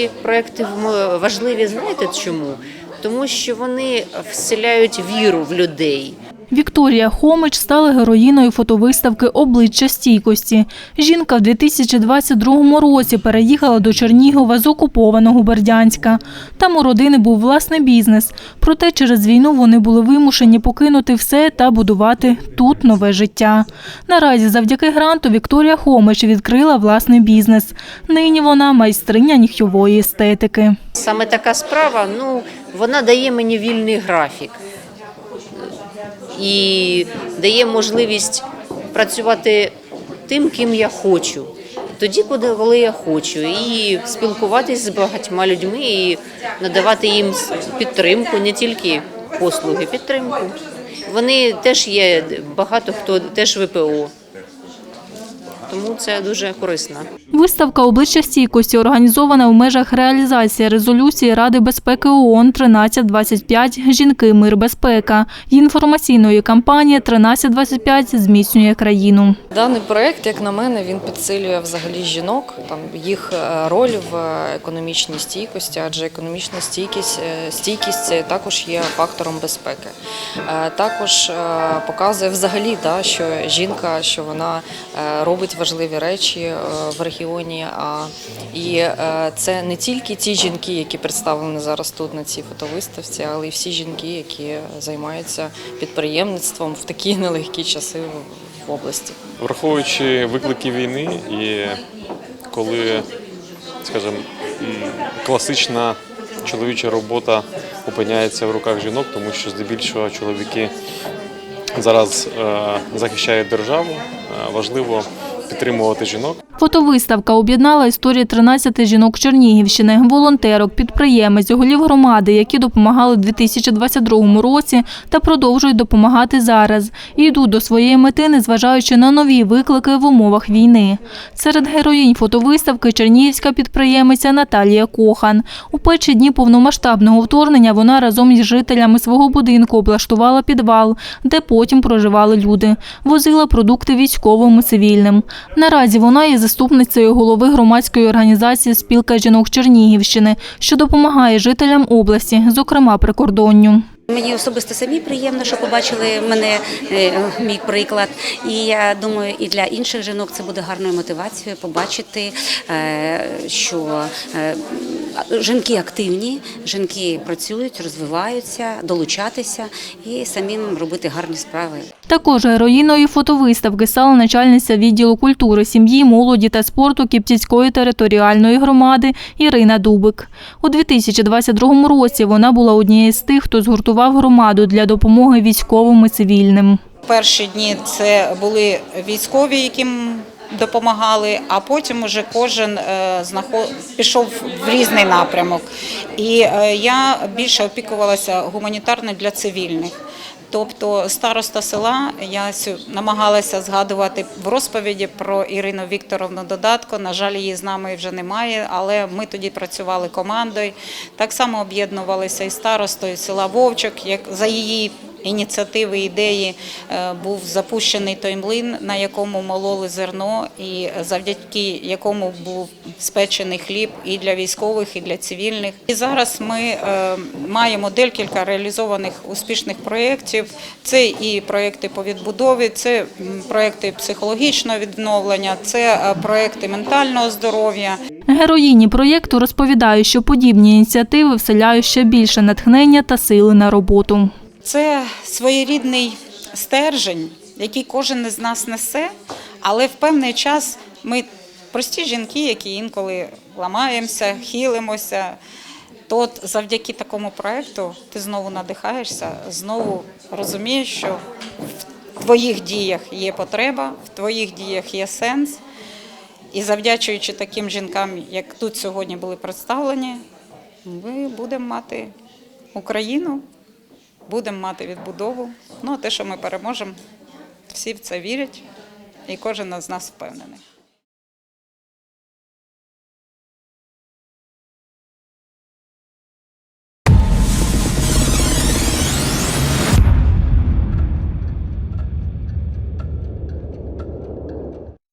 ці проекти важливі, знаєте чому? Тому що вони вселяють віру в людей. Вікторія Хомич стала героїною фотовиставки Обличчя стійкості. Жінка в 2022 році переїхала до Чернігова з окупованого Бердянська. Там у родини був власний бізнес. Проте через війну вони були вимушені покинути все та будувати тут нове життя. Наразі завдяки гранту Вікторія Хомич відкрила власний бізнес. Нині вона майстриня нігтьової естетики. Саме така справа, ну, вона дає мені вільний графік і дає можливість працювати тим, ким я хочу. Тоді, коли коли я хочу, і спілкуватись з багатьма людьми, і надавати їм підтримку, не тільки послуги, підтримку. Вони теж є багато хто теж ВПО. Тому це дуже корисно. Виставка обличчя стійкості організована в межах реалізації резолюції Ради безпеки ООН 1325 Жінки, мир, безпека і інформаційної кампанії 1325 зміцнює країну. Даний проект, як на мене, він підсилює взагалі жінок, там їх е, роль в економічній стійкості, адже економічна стійкість, е, стійкість це також є фактором безпеки. Е, Також е, показує взагалі, да, що жінка, що вона е, робить важливі речі е, в регіоні. І е, це не тільки ті жінки, які представлені зараз тут на цій фотовиставці, але й всі жінки, які займаються підприємництвом в такі нелегкі часи в- області. Враховуючи виклики війни і коли, скажімо, класична чоловіча робота опиняється в руках жінок, тому що здебільшого чоловіки зараз е, захищають державу, важливо підтримувати жінок. Фотовиставка об'єднала історії 13 жінок Чернігівщини, волонтерок, підприємець, голів громади, які допомагали у 2022 році та продовжують допомагати зараз. І йдуть до своєї мети, незважаючи на нові виклики в умовах війни. Серед героїнь фотовиставки чернігівська підприємиця Наталія Кохан. У перші дні повномасштабного вторгнення вона разом із жителями свого будинку облаштувала підвал, де потім проживали люди. Возила продукти військовим і цивільним. Наразі вона є заступницею голови громадської організації Спілка жінок Чернігівщини, що допомагає жителям області, зокрема прикордонню. Мені особисто самі приємно, що побачили мене е, мій приклад. І я думаю, і для інших жінок це буде гарною мотивацією побачити, е, що е, жінки активні, жінки працюють, розвиваються, долучатися і самим робити гарні справи. Також героїною фотовиставки стала начальниця відділу культури, сім'ї, молоді та спорту Кіптівської територіальної громади Ірина Дубик. У 2022 році вона була однією з тих, хто згуртував громаду для допомоги військовим і цивільним. Перші дні це були військові, яким допомагали, а потім уже кожен е, знаход... пішов в різний напрямок. І е, я більше опікувалася гуманітарно для цивільних. Тобто староста села я намагалася згадувати в розповіді про Ірину Вікторовну Додатко. На жаль, її з нами вже немає, але ми тоді працювали командою. Так само об'єднувалися і старостою села Вовчок, як за її ініціативи, ідеї е, був запущений той млин, на якому мололи зерно, і завдяки якому був спечений хліб і для військових, і для цивільних. І зараз ми е, маємо декілька реалізованих успішних проєктів. Це і проєкти по відбудові, це проєкти психологічного відновлення, це е, проєкти ментального здоров'я. Героїні проєкту розповідають, що подібні ініціативи вселяють ще більше натхнення та сили на роботу. Це своєрідний стержень, який кожен із нас несе, але в певний час ми прості жінки, які інколи ламаємося, хилимося. То завдяки такому проекту ти знову надихаєшся, знову розумієш, що в твоїх діях є потреба, в твоїх діях є сенс. І завдячуючи таким жінкам, як тут сьогодні були представлені, ми будемо мати Україну, будемо мати відбудову. Ну, а те, що ми переможемо, всі в це вірять, і кожен з нас впевнений.